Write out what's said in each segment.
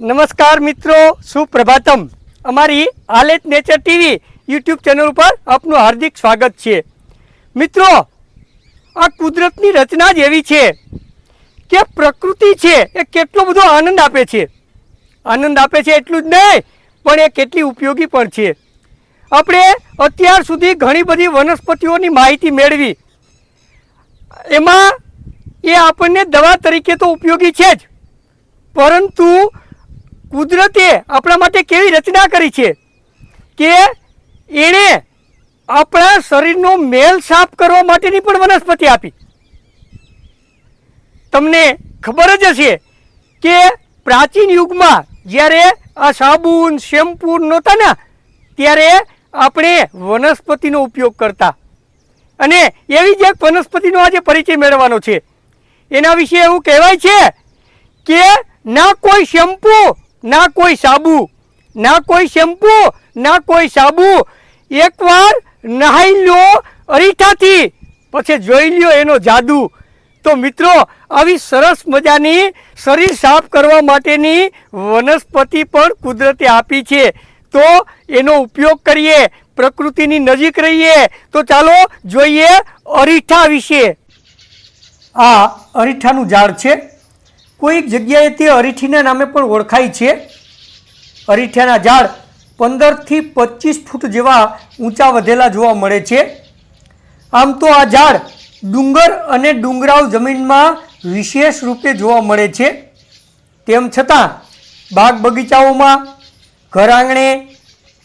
નમસ્કાર મિત્રો, સુપ્રભાતમ. અમારી આલેટ નેચર ટીવી યુટ્યુબ ચેનલ ઉપર આપનું હાર્દિક સ્વાગત છે. મિત્રો, આ કુદરતની રચના જ એવી છે કે પ્રકૃતિ છે એ કેટલો બધો આનંદ આપે છે. આનંદ આપે છે એટલું જ નહીં, પણ એ કેટલી ઉપયોગી પણ છે. આપણે અત્યાર સુધી ઘણી બધી વનસ્પતિઓની માહિતી મેળવી. એમાં એ આપણને દવા તરીકે તો ઉપયોગી છે જ. પરંતુ કુદરતે આપણા માટે કેવી રચના કરી છે કે એણે આપણા શરીરનો મેલ સાફ કરવા માટેની પણ વનસ્પતિ આપી. તમને ખબર જ હશે કે પ્રાચીન યુગમાં જ્યારે આ સાબુન, શેમ્પૂ નહોતા ને ત્યારે આપણે વનસ્પતિનો ઉપયોગ કરતા. અને એવી જ એક વનસ્પતિનો આજે પરિચય મેળવવાનો છે. એના વિશે એવું કહેવાય છે કે ના કોઈ શેમ્પૂ ના કોઈ સાબુ, ના કોઈ શેમ્પૂ, ના કોઈ સાબુ. એકવાર નહાઈ લ્યો અરીઠાથી, પછી જોઈ લ્યો એનો જાદુ. તો મિત્રો, આવી સરસ મજાની શરીર સાફ કરવા માટેની વનસ્પતિ પણ કુદરતે આપી છે. તો એનો ઉપયોગ કરીએ, પ્રકૃતિની નજીક રહીએ. તો ચાલો જોઈએ અરીઠા વિશે. આ અરીઠાનું ઝાડ છે. કોઈક જગ્યાએ તે અરીઠીના નામે પણ ઓળખાય છે. અરીઠાના ઝાડ પંદરથી પચીસ ફૂટ જેવા ઊંચા વધેલા જોવા મળે છે. આમ તો આ ઝાડ ડુંગર અને ડુંગરાળ જમીનમાં વિશેષ રૂપે જોવા મળે છે. તેમ છતાં, બાગ બગીચાઓમાં ઘર આંગણે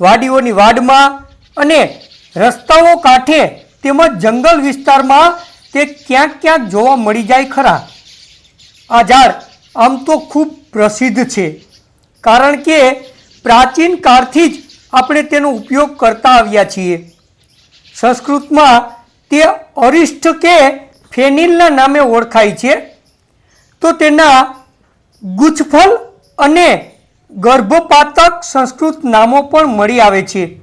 વાડીઓની વાડમાં અને રસ્તાઓ કાંઠે તેમજ જંગલ વિસ્તારમાં તે ક્યાંક ક્યાંક જોવા મળી જાય ખરા. આ ઝાડ આમ તો ખૂબ પ્રસિદ્ધ છે. કારણ કે પ્રાચીન કાળથી જ આપણે તેનો ઉપયોગ કરતા આવ્યા છીએ. સંસ્કૃતમાં તે અરિષ્ઠ કે ફેનિલના નામે ઓળખાય છે. તો તેના ગુચ્છફળ અને ગર્ભપાતક સંસ્કૃત નામો પણ મળી આવે છે.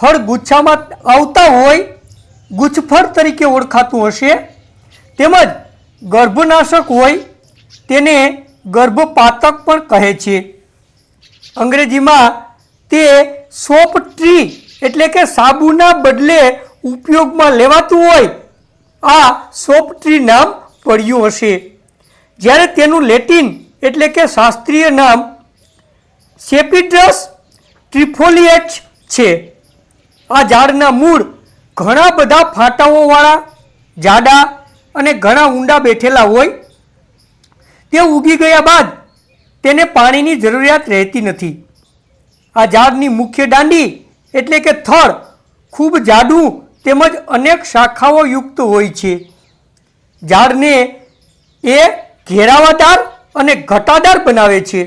ફળ ગુચ્છામાં આવતા હોય, ગુચ્છફળ તરીકે ઓળખાતું હશે. તેમજ ગર્ભનાશક હોય તેને ગર્ભપાતક પણ કહે છે. અંગ્રેજીમાં તે સોપ ટ્રી એટલે કે સાબુના બદલે ઉપયોગમાં લેવાતું હોય આ સોપ ટ્રી નામ પડ્યું હશે. જ્યારે તેનું લેટિન એટલે કે શાસ્ત્રીય નામ સેપિડ્રસ ટ્રિફોલિએચ છે. આ ઝાડના મૂળ ઘણા બધા ફાટાઓવાળા, જાડા અને ઘણા ઊંડા બેઠેલા હોય, તે ઉગી ગયા બાદ તેને પાણીની જરૂરિયાત રહેતી નથી. આ ઝાડની મુખ્ય દાંડી એટલે કે થડ ખૂબ જાડું તેમજ અનેક શાખાઓ યુક્ત હોય છે. ઝાડને એ ઘેરાવાદાર અને ઘટાદાર બનાવે છે.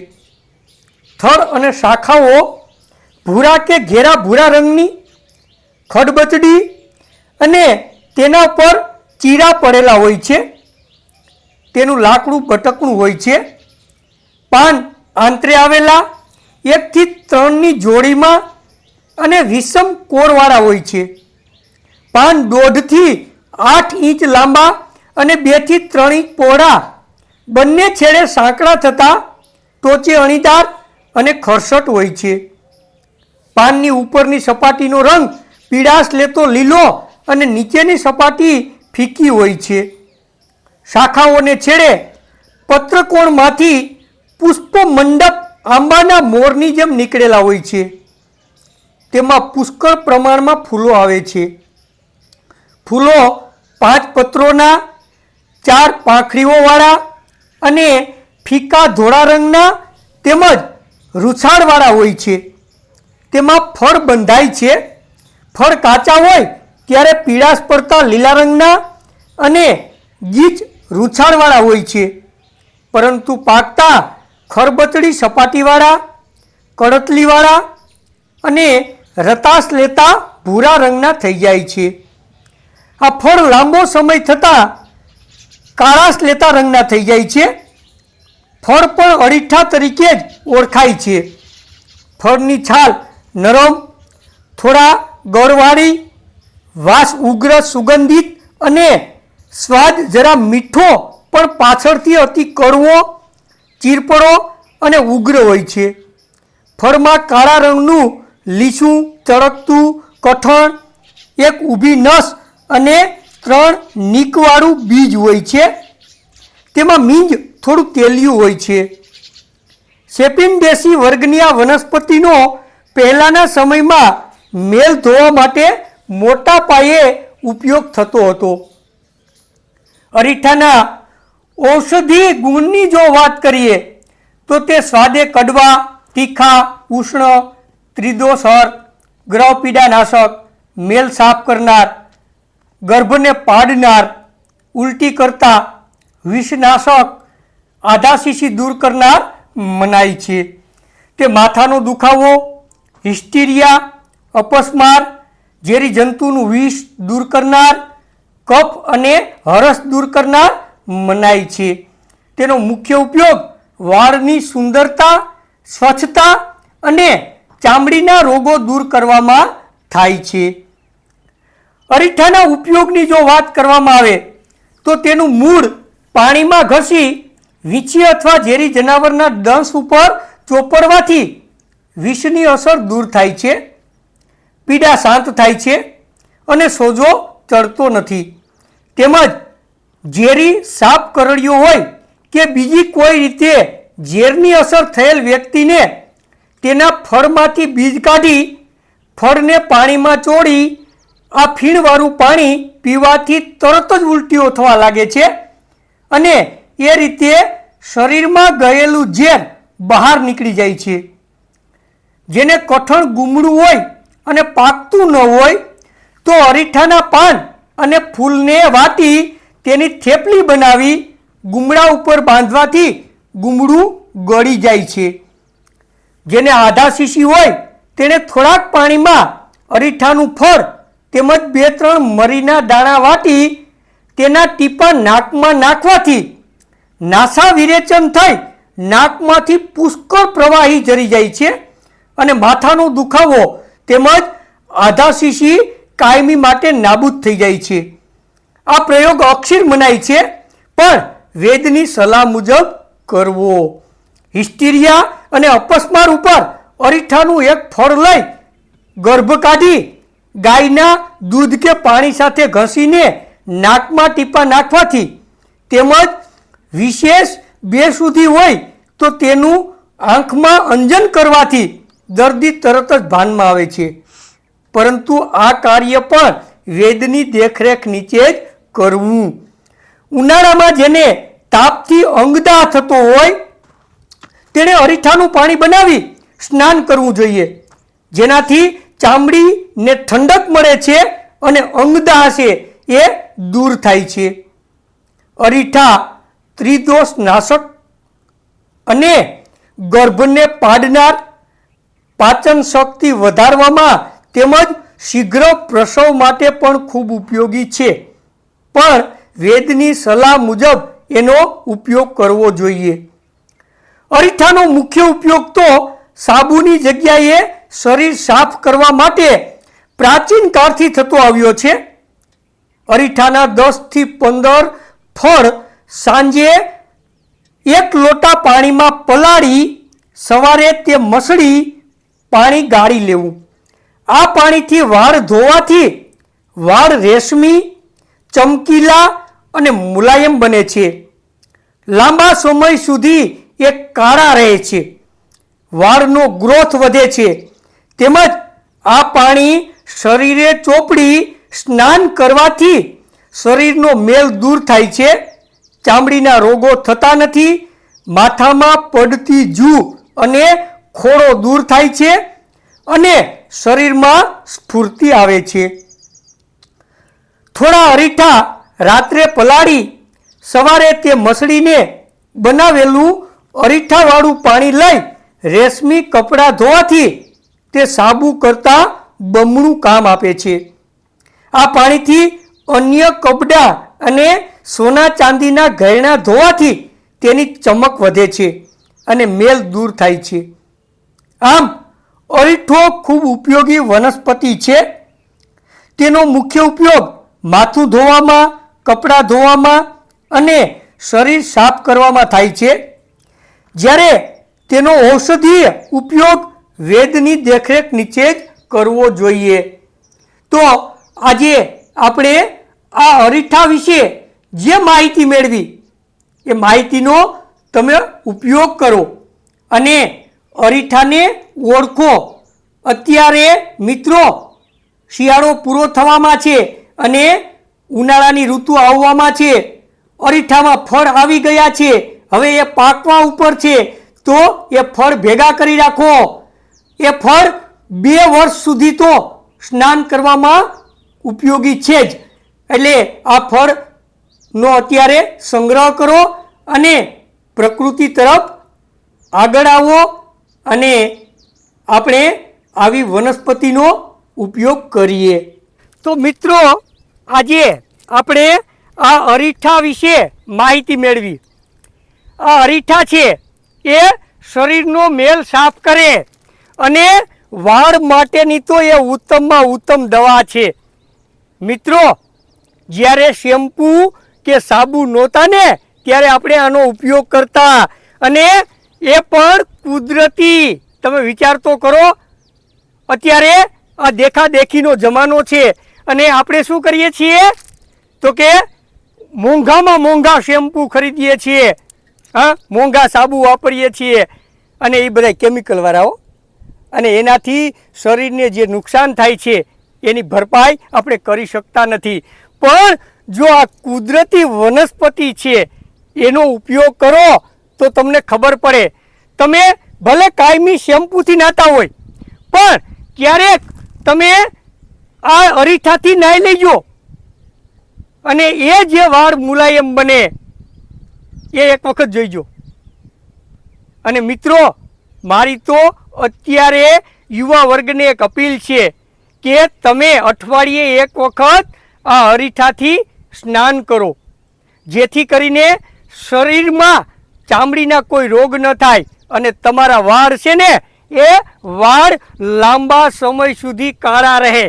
થડ અને શાખાઓ ભૂરા કે ઘેરા ભૂરા રંગની, ખડબચડી અને તેના પર ચીરા પડેલા હોય છે, તેનું લાકડું ભટકણું હોય છે, પાન આંતરે આવેલા, એકથી ત્રણની જોડીમાં અને વિષમ કોરવાળા હોય છે. પાન દોઢથી આઠ ઇંચ લાંબા અને બેથી ત્રણ ઇંચ પહોળા, બંને છેડે સાંકડા થતાં ટોચે અણીદાર અને ખરસટ હોય છે. પાનની ઉપરની સપાટીનો રંગ પીળાશ લેતો લીલો અને નીચેની સપાટી ફીકી હોય છે. શાખાઓને છેડે પત્રકોણમાંથી પુષ્પ મંડપ આંબાના મોરની જેમ નીકળેલા હોય છે. તેમાં પુષ્કળ પ્રમાણમાં ફૂલો આવે છે. ફૂલો પાંચ પત્રોના, ચાર પાંખડીઓવાળા અને ફીકા ધોળા રંગના તેમજ રૂછાળવાળા હોય છે. તેમાં ફળ બંધાય છે. ફળ કાચા હોય ત્યારે પીળાશ પડતા લીલા રંગના અને ગીચ રૂંછાણવાળા હોય છે. પરંતુ પાકતા ખરબચડી સપાટીવાળા, કડતલીવાળા અને રતાશ લેતા ભૂરા રંગના થઈ જાય છે. આ ફળ લાંબો સમય થતાં કાળાશ લેતા રંગના થઈ જાય છે. ફળ પણ અડીઠા તરીકે જ ઓળખાય છે. ફળની છાલ નરમ, થોડા ગળવાળી વાસ ઉગ્ર, સુગંધિત અને સ્વાદ જરા મીઠો, પણ પાછળથી અતિ કડવો ચીરપડો અને ઉગ્ર હોય છે. ફળમાં કાળા રંગનું લીસું, ચળકતું, કઠણ, એક ઊભી નસ અને ત્રણ નીકવાળું બીજ હોય છે. તેમાં મીંજ થોડું તેલિયું હોય છે. સેપિન્ડેસી વર્ગની આ વનસ્પતિનો પહેલાંના સમયમાં મેલ ધોવા માટે મોટા પાયે ઉપયોગ થતો હતો. અરીઠાના ઔષધી ગુણની જો વાત કરીએ, તો તે સ્વાદે કડવા, તીખા, ઉષ્ણ, ત્રિદોષર, ગ્રહપીડાનાશક, મેલ સાફ કરનાર, ગર્ભને પાડનાર, ઉલટી કરતા, વિષનાશક આધાશીશી દૂર કરનાર મનાય છે. તે માથાનો દુખાવો હિસ્ટીરિયા અપસ્માર ઝેરી જંતુનું વિષ દૂર કરનાર, કફ અને હરસ દૂર કરનાર મનાય છે. તેનો મુખ્ય ઉપયોગ વાળની સુંદરતા, સ્વચ્છતા અને ચામડીના રોગો દૂર કરવામાં થાય છે. અરીઠાના ઉપયોગની જો વાત કરવામાં આવે, તો તેનું મૂળ પાણીમાં ઘસી, વીંછી અથવા ઝેરી જનાવરના દંશ ઉપર ચોપડવાથી વિષની અસર દૂર થાય છે. પીડા શાંત થાય છે અને સોજો ચડતો નથી. તેમજ ઝેરી સાપ કરડ્યો હોય કે બીજી કોઈ રીતે ઝેરની અસર થયેલ વ્યક્તિને તેના ફળમાંથી બીજ કાઢી ફળને પાણીમાં ચોળી આ ફીણવાળું પાણી પીવાથી તરત જ ઉલટીઓ થવા લાગે છે અને એ રીતે શરીરમાં ગયેલું ઝેર બહાર નીકળી જાય છે. જેને કઠણ ગુમડું હોય અને પાકતું ન હોય તો અરીઠાના પાન અને ફૂલને વાટી તેની થેપલી બનાવી ગુમડા ઉપર બાંધવાથી ગુમડું ગળી જાય છે. જેને આધા શીશી હોય તેણે થોડાક પાણીમાં અરીઠાનું ફળ તેમજ બે ત્રણ મરીના દાણા વાટી તેના ટીપા નાકમાં નાખવાથી નાસા વિરેચન થઈ નાકમાંથી પુષ્કળ પ્રવાહી જરી જાય છે અને માથાનો દુખાવો તેમજ આધા શીશી કાયમી માટે નાબૂદ થઈ જાય છે. આ પ્રયોગ અક્ષીર મનાય છે, પણ વેદની સલાહ મુજબ કરવો. હિસ્ટીરિયા અને અપસ્માર ઉપર અરીઠાનું એક ફળ લઈ ગર્ભ કાઢી ગાયના દૂધ કે પાણી સાથે ઘસીને નાકમાં ટીપા નાખવાથી તેમજ વિશેષ બે સુધી હોય તો તેનું આંખમાં અંજન કરવાથી દર્દી તરત જ ભાનમાં આવે છે. પરંતુ આ કાર્ય પણ વેદની દેખરેખ નીચે જ કરવું. ઉનાળામાં જેને તાપથી અંગદા થતો હોય, તેણે અરીઠાનું પાણી બનાવી સ્નાન કરવું જોઈએ. જેનાથી ચામડીને ઠંડક મળે છે અને અંગદા છે એ દૂર થાય છે. અરીઠા ત્રિદોષ નાશક અને ગર્ભને પાડનાર પાચન શક્તિ વધારવામાં તેમજ શીઘ્ર પ્રસવ માટે પણ ખૂબ ઉપયોગી છે. પણ વેદની સલાહ મુજબ એનો ઉપયોગ કરવો જોઈએ. અરીઠાનો મુખ્ય ઉપયોગ તો સાબુની જગ્યાએ શરીર સાફ કરવા માટે પ્રાચીન કાળથી થતો આવ્યો છે. અરીઠાના દસથી પંદર ફળ સાંજે એક લોટા પાણીમાં પલાળી, સવારે તે મસળી પાણી ગાળી લેવું. આ પાણીથી વાળ ધોવાથી વાળ રેશમી, ચમકીલા અને મુલાયમ બને છે. લાંબા સમય સુધી એ કાળા રહે છે. વાળનો ગ્રોથ વધે છે. તેમજ આ પાણી શરીરે ચોપડી સ્નાન કરવાથી શરીરનો મેલ દૂર થાય છે. ચામડીના રોગો થતા નથી. માથામાં પડતી જૂ અને ખોડો દૂર થાય છે અને શરીરમાં સ્ફૂર્તિ આવે છે. થોડા અરીઠા રાત્રે પલાળી સવારે તે મસળીને બનાવેલું અરીઠાવાળું પાણી લઈ રેશમી કપડાં ધોવાથી તે સાબુ કરતાં બમણું કામ આપે છે. આ પાણીથી અન્ય કપડાં અને સોના ચાંદીના ઘરેણાં ધોવાથી તેની ચમક વધે છે અને મેલ દૂર થાય છે. આમ, અરીઠો ખૂબ ઉપયોગી વનસ્પતિ છે. તેનો મુખ્ય ઉપયોગ માથું ધોવામાં, કપડાં ધોવામાં અને શરીર સાફ કરવામાં થાય છે. જ્યારે તેનો ઔષધીય ઉપયોગ વેદની દેખરેખ નીચે જ કરવો જોઈએ. તો આજે આપણે આ અરીઠા વિશે જે માહિતી મેળવી, એ માહિતીનો તમે ઉપયોગ કરો અને અરીઠાને ઓળખો. અત્યારે મિત્રો, શિયાળો પૂરો થવામાં છે અને ઉનાળાની ઋતુ આવવામાં છે. અરીઠામાં ફળ આવી ગયા છે. હવે એ પાકવા ઉપર છે. તો એ ફળ ભેગા કરી રાખો. એ ફળ બે વર્ષ સુધી તો સ્નાન કરવામાં ઉપયોગી છે જ. એટલે આ ફળનો અત્યારે સંગ્રહ કરો અને પ્રકૃતિ તરફ આગળ આવો. અને આપણે આવી વનસ્પતિનો ઉપયોગ કરીએ. તો મિત્રો, આજે આપણે આ અરીઠા વિશે માહિતી મેળવી. આ અરીઠા છે, એ શરીરનો મેલ સાફ કરે અને વાળ માટેની તો એ ઉત્તમમાં ઉત્તમ દવા છે. મિત્રો, જ્યારે શેમ્પૂ કે સાબુ નહોતા ને, ત્યારે આપણે આનો ઉપયોગ કરતા અને એ પણ કુદરતી. તમે વિચાર તો કરો. અત્યારે આ દેખાદેખીનો જમાનો છે અને આપણે શું કરીએ છીએ? તો કે મોંઘામાં મોંઘા શેમ્પૂ ખરીદીએ છીએ. હા, મોંઘા સાબુ વાપરીએ છીએ. અને એ બધા કેમિકલવાળાઓ અને એનાથી શરીરને જે નુકસાન થાય છે, એની ભરપાઈ આપણે કરી શકતા નથી. પણ જો આ કુદરતી વનસ્પતિ છે, એનો ઉપયોગ કરો. તો તમને ખબર પડે. તમે ભલે કાયમી શેમ્પૂથી નાતા હોય, પણ ક્યારેક તમે આ અરીઠાથી નાહી લેજો. અને એ જે વાળ મુલાયમ બને, એ એક વખત જોઈજો. અને મિત્રો, મારી તો અત્યારે યુવા વર્ગને એક અપીલ છે કે તમે અઠવાડિયે એક વખત આ અરીઠાથી સ્નાન કરો. જેથી કરીને શરીરમાં ચામડીના કોઈ રોગ ન થાય અને તમારા વાળ છે ને, એ વાળ લાંબા સમય સુધી કાળા રહે.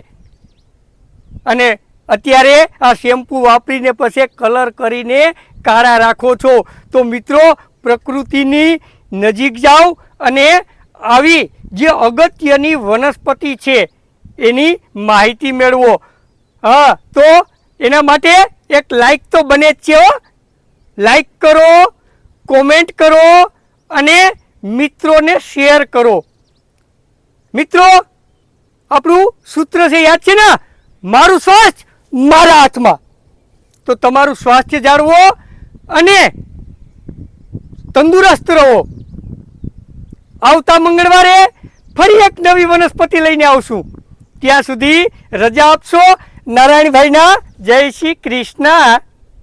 અને અત્યારે આ શેમ્પૂ વાપરીને પછી કલર કરીને કાળા રાખો છો. તો મિત્રો, પ્રકૃતિની નજીક જાઓ અને આવી જે અગત્યની વનસ્પતિ છે, એની માહિતી મેળવો. હા, તો એના માટે એક લાઈક તો બને જ છે લાઈક કરો કોમેન્ટ કરો અને મિત્રોને શેર કરો. મિત્રો, આપણું સૂત્ર છે, યાદ છે ને? મારું સ્વાસ્થ્ય મારા હાથમાં. તો તમારું સ્વાસ્થ્ય જાળવો અને તંદુરસ્ત રહો. આવતા મંગળવારે ફરી એક નવી વનસ્પતિ લઈને આવશું. ત્યાં સુધી રજા આપશો. નારાયણભાઈના જય શ્રી કૃષ્ણ.